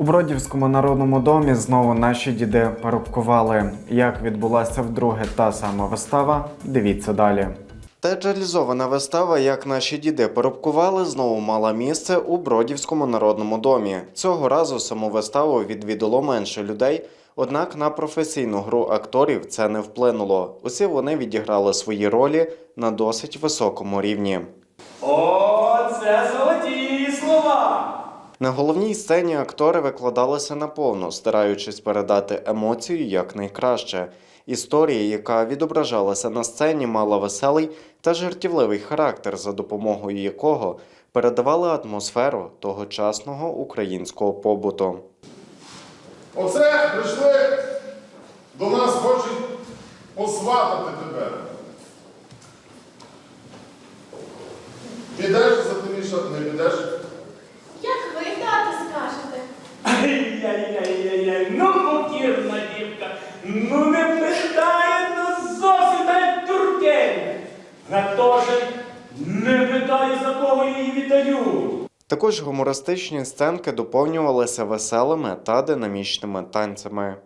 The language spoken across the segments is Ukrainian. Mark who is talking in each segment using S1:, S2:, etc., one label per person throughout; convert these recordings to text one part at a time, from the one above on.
S1: У Бродівському народному домі знову наші діди парубкували. Як відбулася вдруге та сама вистава, дивіться далі. Театралізована вистава, як наші діди порубкували, знову мала місце у Бродівському народному домі. Цього разу саму виставу відвідало менше людей, однак на професійну гру акторів це не вплинуло. Усі вони відіграли свої ролі на досить високому рівні.
S2: О, це!
S1: На головній сцені актори викладалися наповно, стараючись передати емоцію якнайкраще. Історія, яка відображалася на сцені, мала веселий та жартівливий характер, за допомогою якого передавали атмосферу тогочасного українського побуту.
S3: Оце прийшли до нас, хочуть посватати тебе.
S2: Ай-яй-яй-яй-яй, ну покірна дівка, ну не питає, ну зовсім та туркеня. На то не питає, за кого її віддаю.
S1: Також гумористичні сценки доповнювалися веселими та динамічними танцями.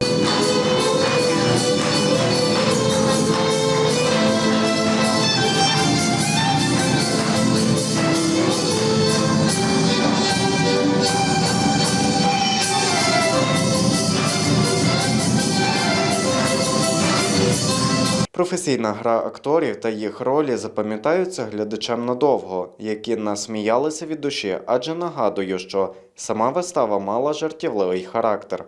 S1: Професійна гра акторів та їх ролі запам'ятаються глядачам надовго, які насміялися від душі, адже нагадую, що сама вистава мала жартівливий характер.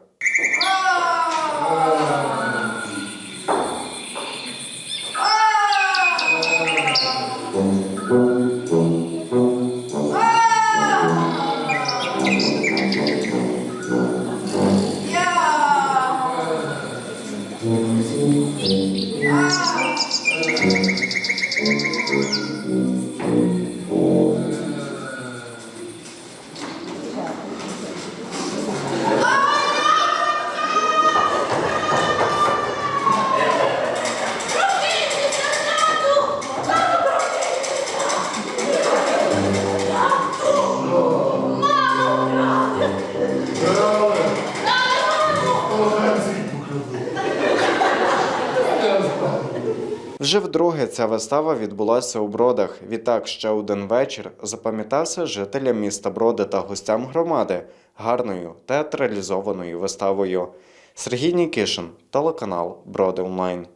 S1: Вже вдруге ця вистава відбулася у Бродах. Відтак ще один вечір запам'ятався жителям міста Броди та гостям громади гарною театралізованою виставою. Сергій Нікішин, телеканал Броди Онлайн.